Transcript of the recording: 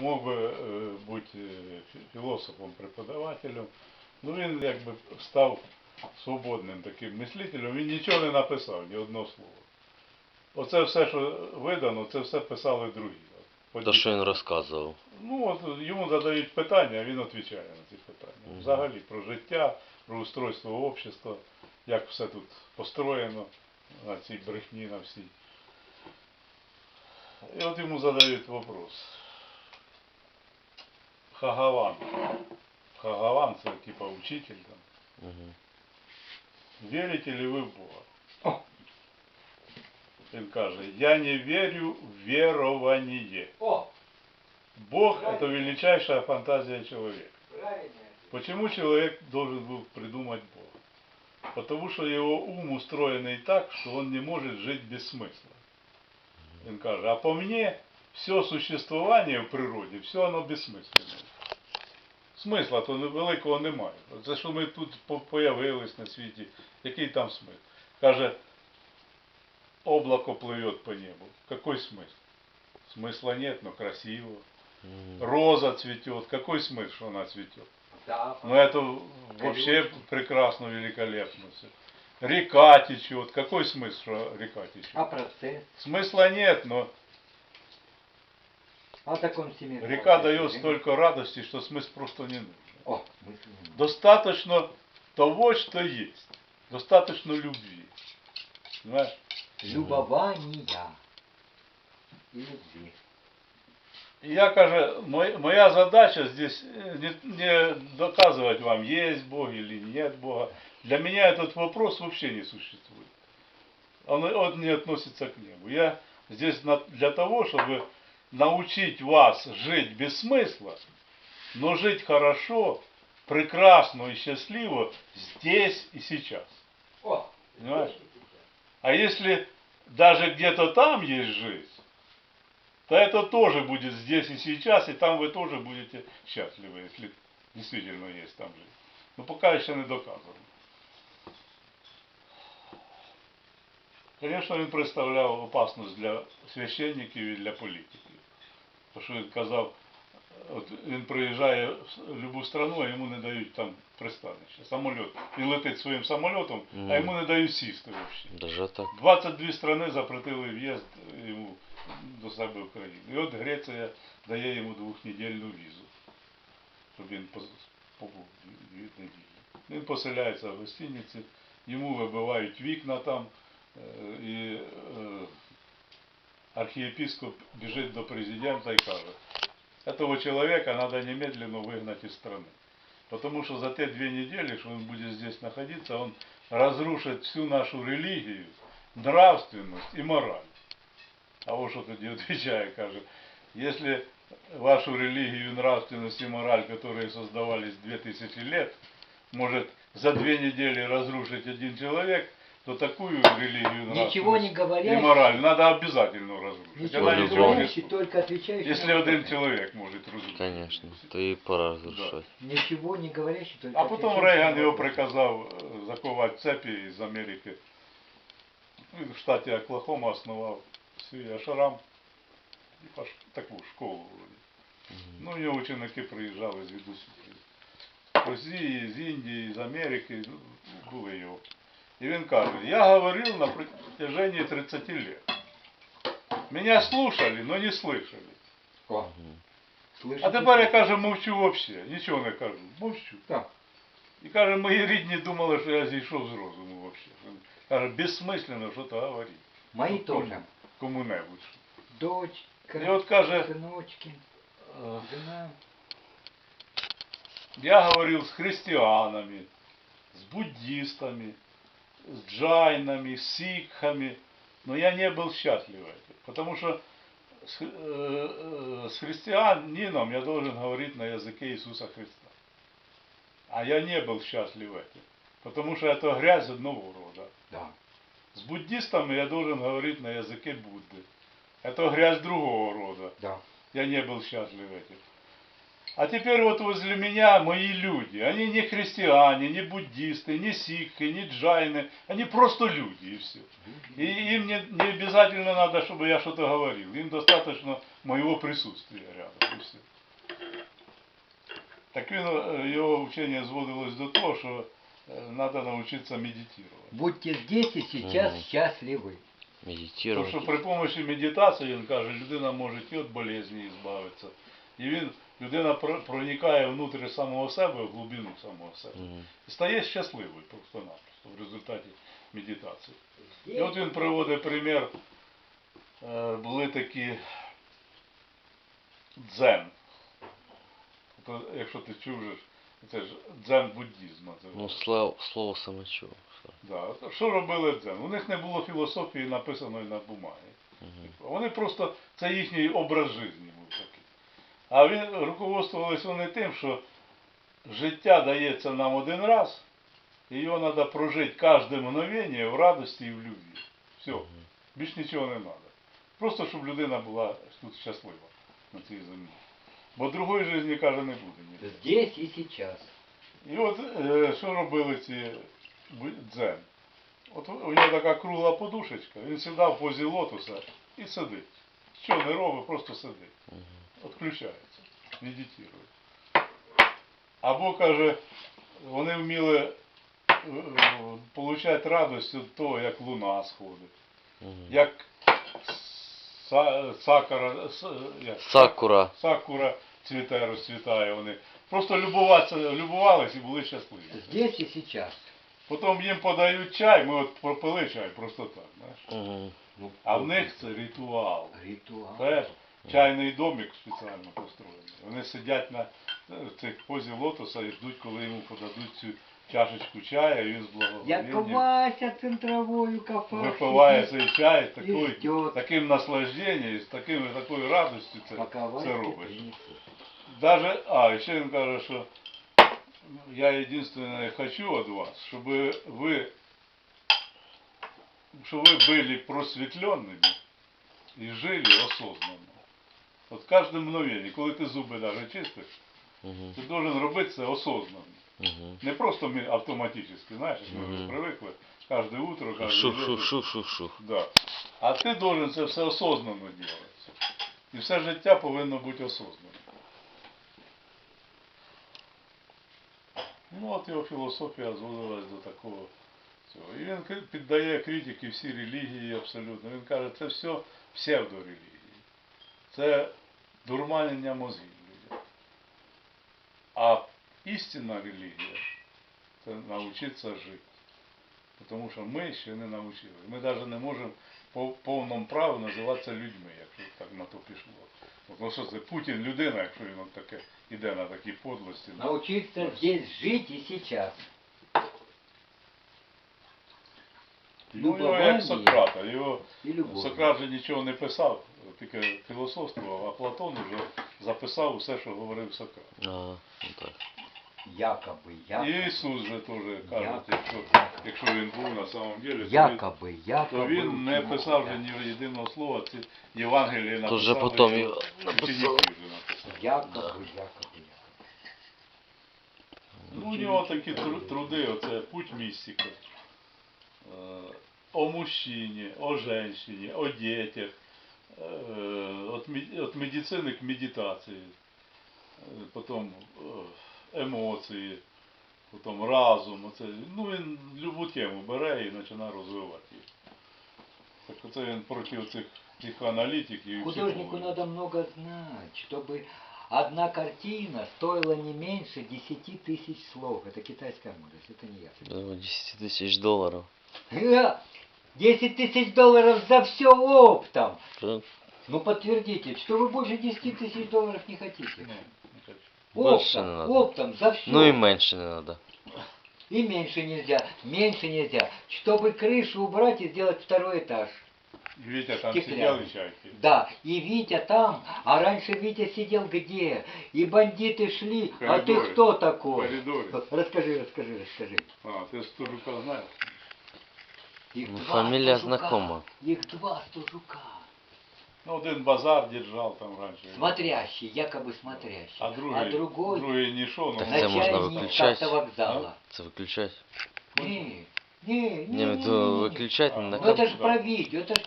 мог би е, бути е, філософом, преподавателем. Ну він якби став свободним таким мислителем, він нічого не написав, ні одного слова. Оце все, що видано, це все писали другі. То, що він розказував. Ну, от йому задають питання, а він відповідає на ці питання. Мгм. Взагалі про життя, про устройство общества, як все тут построєно на цій брехні, на всій. І от йому задають вопрос. Хагаван. Хагаван це типа учитель там. Угу. Вірите ли ви в Бога? О. Він каже, я не верю в верование. О, Бог это величайшая фантазия человека. правильно. Почему человек должен был придумать Бога? Потому что его ум устроенный так, что он не может жить без смысла. Він каже, а по мне, все существование в природі, все оно безсмисленне. Смисла то не- великого немає. Це що ми тут по- появились на світі, який там смисл? Каже, облако плывет по небу. Какой смысл? Смысла нет, но красиво. Роза цветет. Какой смысл, что она цветет? Да. Ну это вообще прекрасно, великолепно все. Река течет. Какой смысл, что река течет? А процесс? Смысла нет, но о таком семейном река дает да? столько радости, что смысл просто не нужен. О, мысли не надо. Достаточно того, что есть. Достаточно любви. Понимаешь? Любования и любви. И я, каже, мой- моя задача здесь э, не, не доказывать вам, есть Бог или нет Бога. Для меня этот вопрос вообще не существует. Он, он не относится к небу. Я здесь на- для того, чтобы научить вас жить без смысла, но жить хорошо, прекрасно и счастливо здесь и сейчас. О, Понимаешь? А если даже где-то там есть жизнь, то это тоже будет здесь и сейчас, и там вы тоже будете счастливы, если действительно есть там жизнь. Но пока еще не доказано. Конечно, він представляв опасність для священників і для політиків. Тому що він казав, от він приїжджає в будь-яку страну, а йому не дають там пристанище. Самоліт. Він летить своїм самолітом, а йому не дають сісти взагалі. Даже так. 22 страни запретили в'їзд йому до себе в країну. І от Греція дає йому двохнедільну візу, щоб він побув дві дві неділі. Він поселяється в гостиниці, йому вибивають вікна там, е, і е, архиепископ біжить до президента і каже, этого человека надо немедленно выгнать из страны. Потому что за те две недели, что он будет здесь находиться, он разрушит всю нашу религию, нравственность и мораль. А вот что тоді отвечає, каже, если вашу религию, нравственность и мораль, которые создавались 2000 лет, может за две недели разрушить один человек, то такую религию, Ничего не нравственность и говорящий, мораль надо обязательно разрушить. ничего Она не не По-любому. говорящий, сможет, только отвечающий. если на один вопросы. человек может разрушить. Конечно. То і пора розрушати. Ничего не говорящий, только А потім отвечающий Рейган на його вопросы. приказав е, заковати цепі з Америки. Він в штаті Оклахома основав свій ашарам, типа ш- таку школу вроді. Ну, у нього ученики приїжджали звідусі. З Росії, з Індії, з Америки, ну, були його. І він каже, я говорив на протяжении 30 лет. Меня слушали, но не слышали. О, Мгм. слышите? А тепер я каже, мовчу вообще, нічого не кажу, мовчу. Так. І каже, мої рідні думали, що я зійшов з розуму вообще. Каже, безсмислено що то говорити. Мои Кому- тоже. Кому-небудь. Дочка, І от каже, сыночки, е, жена. я говорив з християнами, з буддистами, с джайнами, с сикхами, но я не был счастлив этим. Потому что с, э, э, с христианином я должен говорить на языке Иисуса Христа. А я не был счастлив этим. Потому что это грязь одного рода. Да. С буддистами я должен говорить на языке Будды. Это грязь другого рода. Да. Я не был счастлив этим. А теперь вот возле меня мои люди. Они не христиане, не буддисты, не сикхи, не джайны. Они просто люди и все. И им не, не обязательно надо, чтобы я что-то говорил. Им достаточно моего присутствия рядом. і все. Так він, е, його вчення зводилось до того, що треба навчитися медитувати. Будьте здесь и сейчас Мгм. счастливы. Тому Медитировать. що при допомозі медитації, він каже, людина може і від болезні збавитися. І він, людина проникає внутрі самого себе, в глибину самого себе. І стає щасливою просто-напросто в результаті медитації. І от він приводить примір, е, були такі дзен. То, якщо ти чув, це ж дзен буддізм. Ну, слово, слово саме чув. Да. Що робили дзен? У них не було філософії написаної на бумагі. Мгм. Вони просто, це їхній образ життя був такий. А він руководствувалися вони тим, що життя дається нам один раз, і його треба прожити кожне мгновення в радості і в любві. Все, більш нічого не треба. Просто щоб людина була тут щаслива на цій землі. Бо другої житті, каже, не буде. Здесь и сейчас. І от е, що робили ці дзен? От у нього така кругла подушечка, він сідав в позі лотоса і сидить. Що не робить, просто сидить. Відключається, медитує. Або каже, вони вміли отримати радість від того, як луна сходить, як са- сакара, як, Сакура. сакура цвіте, розцвітає вони. Просто любуватися, любувались і були щасливі. Здесь и сейчас. Потім їм подають чай, ми от пропили чай просто так, знаєш. Ну, А в них це ритуал. ритуал. Знаєш, чайний домик спеціально построєний. Вони сидять на е, цих позі лотоса і ждуть, коли йому подадуть цю чашечку чая, і він з Як благоговінням Вася центровою копав. випиває сидить. цей чай з і такою, ждет. таким наслажденням, і з таким, такою радістю це, Пока Вася це робить. принесет. Даже, а, і ще він каже, що я єдине хочу від вас, щоб ви, щоб ви були просвітленими і жили осознанно. От кожне мгновення, коли ти зуби навіть чистиш, Мгм. ти должен робити це осознанно. Мгм. Не просто ми- автоматически, знаєш, як ми Мгм. привикли, кожне утро, кожен Шух, вечір. шух, шух, шух, шух. Да. А ти должен це все осознанно робити. І все життя повинно бути осознаним. Ну от його філософія зводилась до такого цього. І він кри- піддає критики всі релігії абсолютно. Він каже, це все псевдорелігії. Це дурманення мозгів. А істинна релігія це навчитися жити. Тому що ми ще не навчили. Ми навіть не можемо по повному праву називатися людьми, якщо так на то пішло. Ну що це Путін людина, якщо він таке іде на такі подлості. да. Научиться здесь жить и сейчас. Ну, його як Сократа. Його. Сократ же нічого не писав, тільки філософствував, а Платон вже записав усе, що говорив Сократ. А, ну так. Якобы, І якобы. Ісус же теж каже, Якобы, якщо, якобы. якщо він був на самом деле, то він, Якобы, якобы. то він не учил писав себя. вже ні єдиного слова, ці Євангелії написав. То вже потім його його написали. ученики вже написали. Якобы, Да. якобы, якобы. Ну, у нього такі тру- труди, оце путь містика. Е, О мужчині, о женщині, о дітях, е, от, мед- от медицини к медитації, Е, потім е, емоції, потім разум. Оце, ну він любу тему бере і починає розвивати її. Так оце він проти цих психоаналітиків і Художнику психологів. надо много знать, чтобы одна картина стоила не меньше 10 тысяч слов. Это китайская мудрость, это не я. Думаю, 10 тысяч долларов. Ха! 10 тысяч долларов за все оптом. Что? Ну подтвердите, что вы больше 10 тысяч долларов не хотите. Ну, не хочу. Больше Оптом, не надо. оптом, за все. Ну и меньше не надо. И меньше нельзя, меньше нельзя. Чтобы крышу убрать и сделать второй этаж. І Вітя там Стеклянный. сиділи чайки. Да, и Витя там, а раньше Витя сидел где? И бандиты шли, В а ты коридоре. кто В такой? коридорі. Расскажи, расскажи, расскажи. А, ти Стужука знаєш? Их Ну, два знакома. Их два стужука. Ну, один базар держав там раніше. Смотрящий, якобы смотрящий. А другий, другой другий не йшов, ну, Так це можна начальник виключати. автовокзала. Це выключать. Не, не, не, Не, не, ну то не, не. выключать А, не Ну на это же да. про видео, это ж